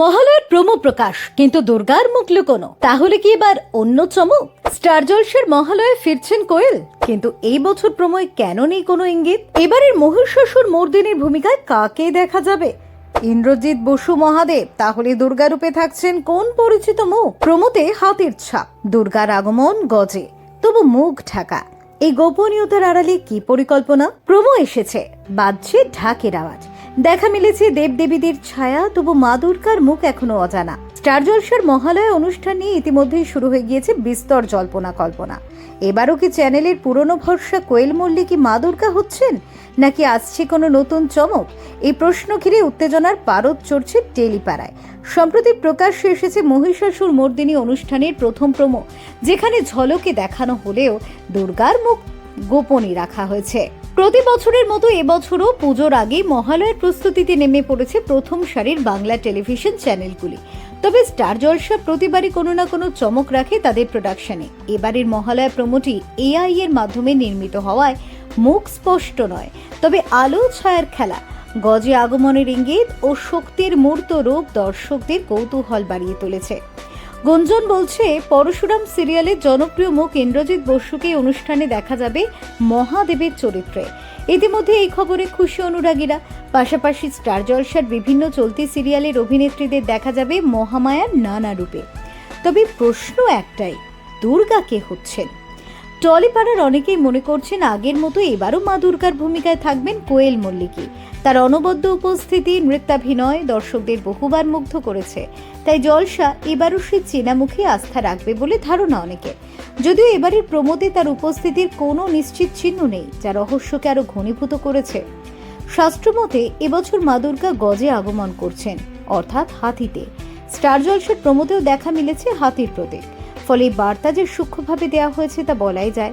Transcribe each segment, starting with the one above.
মহালয়ার প্রমো প্রকাশ, কিন্তু দুর্গার মুখ লুকোনো। তাহলে কি এবার অন্য চমক? স্টার জলসের মহালয়ে ফিরছেন কোয়েল, কিন্তু এই বছর প্রমোয় কেন নেই কোনো ইঙ্গিত? এবারের মহিষাসুর মর্দিনীর ভূমিকায় কাকে দেখা যাবে? ইন্দ্রজিৎ বসু মহাদেব, তাহলে দুর্গারূপে থাকছেন কোন পরিচিত মুখ? প্রমোতে হাতির ছাপ, দুর্গার আগমন গজে, তবু মুখ ঢাকা। এই গোপনীয়তার আড়ালে কি পরিকল্পনা? প্রমো এসেছে, বাজছে ঢাকের আওয়াজ। দেখা মিলেছে দেবদেবীদের ছায়া, তবু মা দুর্গার মুখ এখনও অজানা। স্টার জলসার মহালয়া অনুষ্ঠান নিয়ে ইতিমধ্যেই শুরু হয়ে গিয়েছে বিস্তর জল্পনা কল্পনা। এবারও কি চ্যানেলের পুরনো ভরসা কোয়েল মল্লিকই মা দুর্গা হচ্ছেন, নাকি আসছে কোনো নতুন চমক? এই প্রশ্ন ঘিরে উত্তেজনার পারদ চড়ছে টেলিপাড়ায়। সম্প্রতি প্রকাশ্যে এসেছে মহিষাসুর মর্দিনী অনুষ্ঠানের প্রথম প্রমো, যেখানে ঝলকে দেখানো হলেও দুর্গার মুখ গোপনই রাখা হয়েছে। প্রতি বছরের মতো এবছরও পুজোর আগে মহালয়ের প্রস্তুতিতে নেমে পড়েছে প্রথম সারির বাংলা টেলিভিশন চ্যানেলগুলি। তবে স্টার জলসা প্রতিবারই কোনো না কোনো চমক রাখে তাদের প্রোডাকশনে এবারের মহালয়া প্রমোটি এআই এর মাধ্যমে নির্মিত হওয়ায় মুখ স্পষ্ট নয়। তবে আলো, ছায়ার খেলা, গজে আগমনের ইঙ্গিত ও শক্তির মূর্ত রূপ দর্শকদের কৌতূহল বাড়িয়ে তুলেছে। গুঞ্জন বলছে, পরশুরাম সিরিয়ালের জনপ্রিয় মুখ ইন্দ্রজিৎ বসুকে অনুষ্ঠানে দেখা যাবে মহাদেবের চরিত্রে। ইতিমধ্যে এই খবরে খুশি অনুরাগীরা। পাশাপাশি স্টার জলসার বিভিন্ন চলতি সিরিয়ালের অভিনেত্রীদের দেখা যাবে মহামায়ার নানা রূপে। তবে প্রশ্ন একটাই, দুর্গা কে হচ্ছেন? টলিপাড়ার অনেকেই মনে করছেন আগের মতো এবারও মা দুর্গার ভূমিকায় থাকবেন কোয়েল মল্লিকী তার অনবদ্য উপস্থিতি, নৃত্যাভিনয় দর্শকদের বহুবার মুগ্ধ করেছে। তাই জলসা এবারও সে চেনা মুখে আস্থা রাখবে বলে ধারণা অনেকে যদিও এবারের প্রমোদে তার উপস্থিতির কোনো নিশ্চিত চিহ্ন নেই, যা রহস্যকে আরও ঘনীভূত করেছে। শাস্ত্রমতে এবছর মা দুর্গা গজে আগমন করছেন, অর্থাৎ হাতিতে। স্টার জলসের প্রমোদেও দেখা মিলেছে হাতির প্রতীক ফলে বার্তা যে সূক্ষ্মভাবে দেওয়া হয়েছে তা বলাই যায়।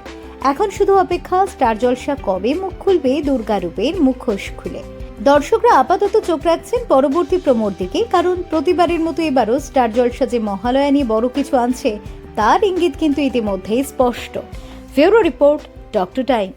এখন শুধু অপেক্ষা, স্টার জলসা কবে মুখ খুলবে? দুর্গারূপের মুখোশ খুলে। দর্শকরা আপাতত চোখ রাখছেন পরবর্তী প্রমোর দিকে, কারণ প্রতিবারের মতো এবারও স্টার জলসা যে মহালয়া নিয়ে বড় কিছু আনছে, তার ইঙ্গিত কিন্তু ইতিমধ্যেই স্পষ্ট। ফেরো রিপোর্ট, ডক্টর টাইম।